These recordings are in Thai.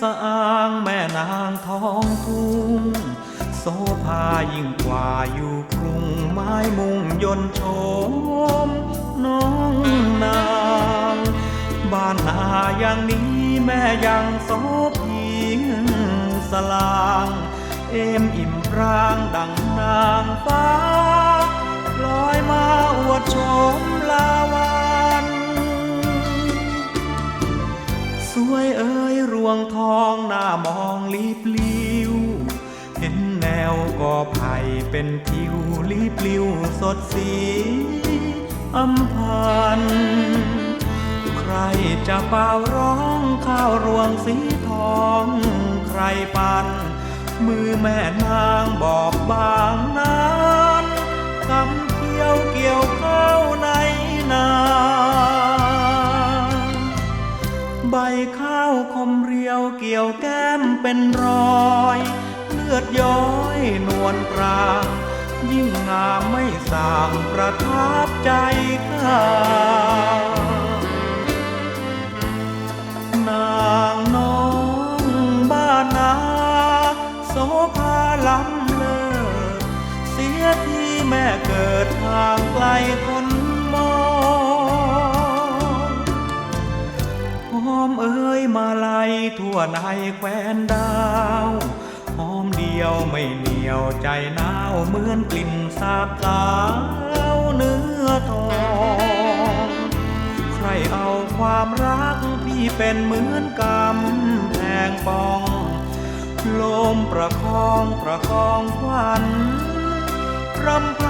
สะอางแม่นางทองทุ่งโซภายิ่งกว่าอยู่กรุงไม้มุงยนโฉมน้องนางบ้านนาอย่างนี้แม่ยังโสพีสลาง เอ็มอิ่มพรางดังนางฟ้าลอยมาอวดโฉมลาวัน สวยเอ วงทองหน้ามองลีบลิว เห็นแนวกอไผ่เป็นทิวลีบลิวสดสีอำพัน ใครจะเป่าร้องข้าวรวงสีทองใครปัน มือแม่นางบอกบางนั้น เป็นรอย เลือดย้อยนวลกลางยิ่งงามไม่สางประทับใจข้านางน้องบ้านนาโสภาล้ำเลิศเสียที่แม่เกิดทางไกล ทั่วในแคว้นดาวหอมเดียวไม่เหนียวใจหนาวเหมือนกลิ่นสาบสาวเนื้อทองใครเอาความรักพี่เป็นเหมือนกำแพงปองลมประคองประคองควันรำพั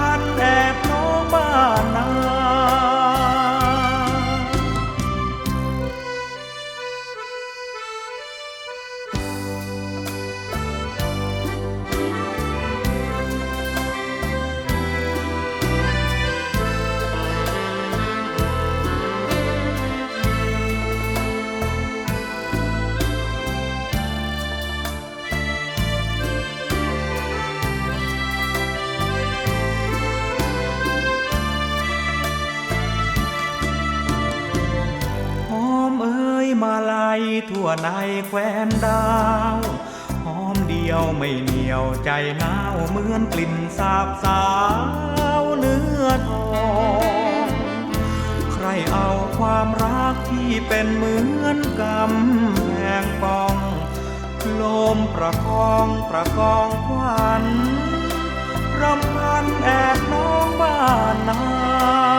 ทั่วในแควนดาวหอมเดียวไม่เหนียวใจหนาวเหมือนกลิ่นสาบสาวเนื้อทองใครเอาความรักที่เป็นเหมือนกำแพงปองลมประคองประกองควันรำพันแอบน้องบ้านนา